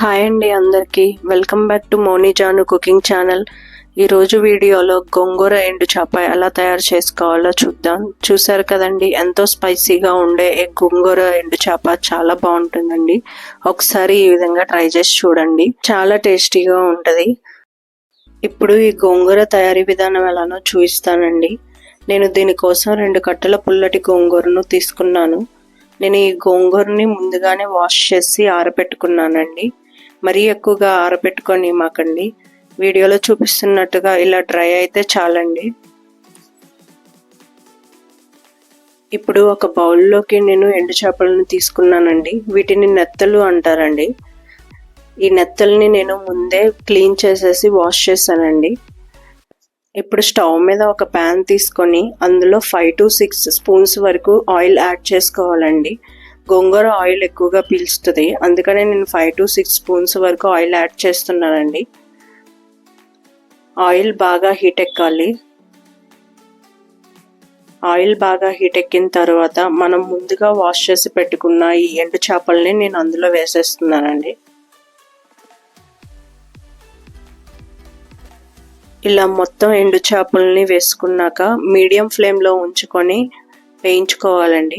Hi అండి అందరికీ. Welcome back to Moni Janu cooking channel. ఈరోజు వీడియోలో గోంగూర ఎండు చేప ఎలా తయారు చేసుకోవాలో చూద్దాం. చూసారు కదండి ఎంతో స్పైసీగా ఉండే ఈ గోంగూర ఎండు చేప చాలా బాగుంటుందండి. ఒకసారి ఈ విధంగా ట్రై చేసి చూడండి. చాలా టేస్టీగా ఉంటుంది. ఇప్పుడు ఈ గోంగూర తయారీ విధానం ఎలానో చూపిస్తానండి. నేను దీనికోసం రెండు కట్టల పుల్లటి గోంగూరను తీసుకున్నాను. నేను ఈ గోంగూరని ముందుగానే వాష్ చేసి ఆరబెట్టుకున్నానండి మరీ ఎక్కువగా ఆరబెట్టుకొని మాకండి. వీడియోలో చూపిస్తున్నట్టుగా ఇలా డ్రై అయితే చాలండి. ఇప్పుడు ఒక బౌల్లోకి నేను ఎండు చేపలను తీసుకున్నానండి. వీటిని నెత్తలు అంటారండి. ఈ నెత్తల్ని నేను ముందే క్లీన్ చేసేసి వాష్ చేశానండి. ఇప్పుడు స్టవ్ మీద ఒక ప్యాన్ తీసుకొని అందులో ఫైవ్ టు సిక్స్ స్పూన్స్ వరకు ఆయిల్ యాడ్ చేసుకోవాలండి. గోంగూర ఆయిల్ ఎక్కువగా పీల్చుతుంది. అందుకనే నేను ఫైవ్ టు సిక్స్ స్పూన్స్ వరకు ఆయిల్ యాడ్ చేస్తున్నానండి. ఆయిల్ బాగా హీట్ ఎక్కాలి. ఆయిల్ బాగా హీట్ ఎక్కిన తర్వాత మనం ముందుగా వాష్ చేసి పెట్టుకున్న ఈ ఎండు చేపల్ని నేను అందులో వేసేస్తున్నానండి. ఇలా మొత్తం ఎండు చేపల్ని వేసుకున్నాక మీడియం ఫ్లేమ్లో ఉంచుకొని వేయించుకోవాలండి.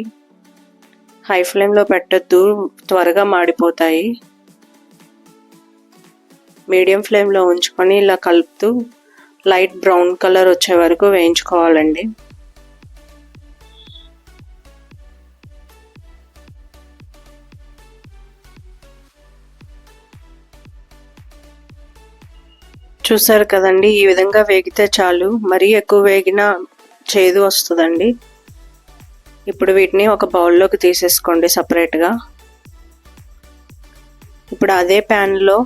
హై ఫ్లేమ్లో పెట్టద్దు త్వరగా మాడిపోతాయి. మీడియం ఫ్లేమ్లో ఉంచుకొని ఇలా కలుపుతూ లైట్ బ్రౌన్ కలర్ వచ్చే వరకు వేయించుకోవాలండి. చూసారు కదండి ఈ విధంగా వేగితే చాలు. మరీ ఎక్కువ వేగిన చేదు వస్తుందండి. ఇప్పుడు వీటిని ఒక బౌల్లోకి తీసేసుకోండి సపరేట్గా. ఇప్పుడు అదే ప్యాన్లో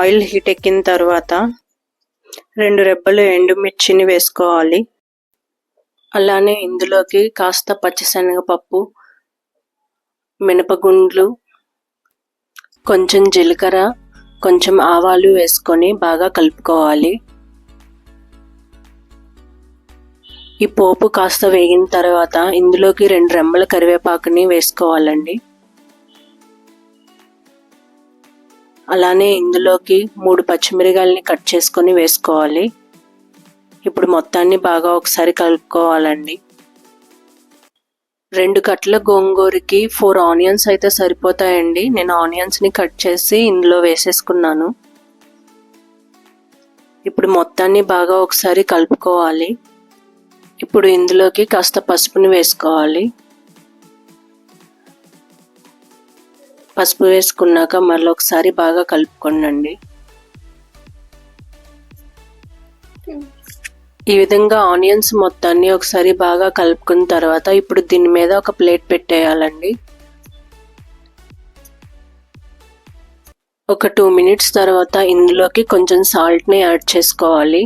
ఆయిల్ హీట్ ఎక్కిన తర్వాత రెండు రెబ్బలు ఎండుమిర్చిని వేసుకోవాలి. అలానే ఇందులోకి కాస్త పచ్చిశనగపప్పు మినపగుండ్లు కొంచెం జీలకర్ర కొంచెం ఆవాలు వేసుకొని బాగా కలుపుకోవాలి. ఈ పోపు కాస్త వేగిన తర్వాత ఇందులోకి రెండు రెమ్మల కరివేపాకుని వేసుకోవాలండి. అలానే ఇందులోకి మూడు పచ్చిమిరకాయలని కట్ చేసుకొని వేసుకోవాలి. ఇప్పుడు మొత్తాన్ని బాగా ఒకసారి కలుపుకోవాలండి. రెండు కట్ల గోంగూరకి ఫోర్ ఆనియన్స్ అయితే సరిపోతాయండి. నేను ఆనియన్స్ని కట్ చేసి ఇందులో వేసేసుకున్నాను. ఇప్పుడు మొత్తాన్ని బాగా ఒకసారి కలుపుకోవాలి. ఇప్పుడు ఇందులోకి కాస్త పసుపుని వేసుకోవాలి. పసుపు వేసుకున్నాక మళ్ళీ ఒకసారి బాగా కలుపుకోండి ఈ విధంగా ఆనియన్స్ మొత్తాన్ని ఒకసారి బాగా కలుపుకున్న తర్వాత ఇప్పుడు దీని మీద ఒక ప్లేట్ పెట్టేయాలండి. ఒక టూ మినిట్స్ తర్వాత ఇందులోకి కొంచెం సాల్ట్ని యాడ్ చేసుకోవాలి.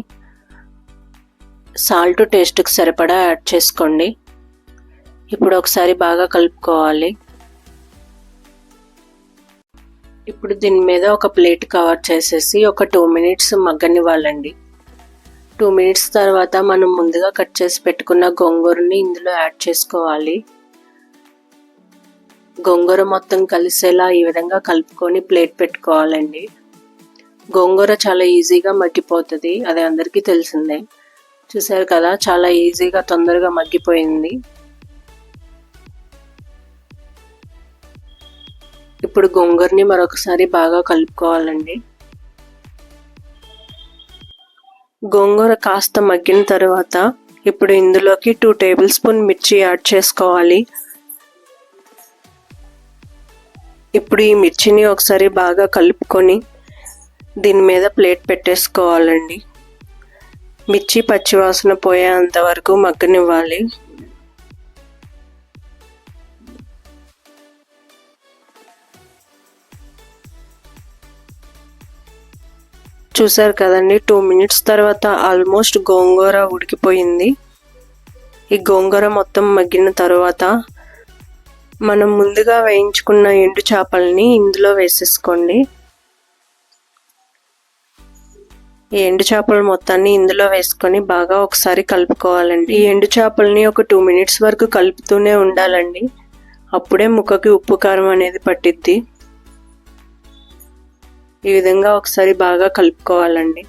సాల్ట్ టేస్ట్కి సరిపడా యాడ్ చేసుకోండి. ఇప్పుడు ఒకసారి బాగా కలుపుకోవాలి. ఇప్పుడు దీని మీద ఒక ప్లేట్ కవర్ చేసేసి ఒక టూ మినిట్స్ మగ్గనివ్వాలండి. టూ మినిట్స్ తర్వాత మనం ముందుగా కట్ చేసి పెట్టుకున్న గోంగూరని ఇందులో యాడ్ చేసుకోవాలి. గోంగూర మొత్తం కలిసేలా ఈ విధంగా కలుపుకొని ప్లేట్ పెట్టుకోవాలండి. గోంగూర చాలా ఈజీగా మగ్గిపోతుంది అది అందరికీ తెలిసిందే. చూసారు కదా చాలా ఈజీగా తొందరగా మగ్గిపోయింది. ఇప్పుడు గోంగూరని మరొకసారి బాగా కలుపుకోవాలండి. గోంగూర కాస్త మగ్గిన తర్వాత ఇప్పుడు ఇందులోకి టూ టేబుల్ స్పూన్ మిర్చి యాడ్ చేసుకోవాలి. ఇప్పుడు ఈ మిర్చిని ఒకసారి బాగా కలుపుకొని దీని మీద ప్లేట్ పెట్టేసుకోవాలండి. మిర్చి పచ్చివాసన పోయేంత వరకు మగ్గనివ్వాలి. చూసారు కదండి టూ మినిట్స్ తర్వాత ఆల్మోస్ట్ గోంగూర ఉడికిపోయింది. ఈ గోంగూర మొత్తం మగ్గిన తర్వాత మనం ముందుగా వేయించుకున్న ఎండు చేపల్ని ఇందులో వేసేసుకోండి. ఈ ఎండు చేపలు మొత్తాన్ని ఇందులో వేసుకొని బాగా ఒకసారి కలుపుకోవాలండి. ఈ ఎండు చేపల్ని ఒక టూ మినిట్స్ వరకు కలుపుతూనే ఉండాలండి. అప్పుడే ముక్కకి ఉప్పు కారం అనేది పట్టిద్ది. ఈ విధంగా ఒకసారి బాగా కలుపుకోవాలండి.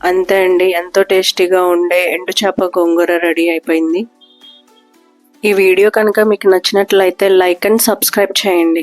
అంతే అండి ఎంతో టేస్టీగా ఉండే ఎండు చేప గోంగూర రెడీ అయిపోయింది. ఈ వీడియో కనుక మీకు నచ్చినట్లయితే లైక్ అండ్ సబ్స్క్రైబ్ చేయండి.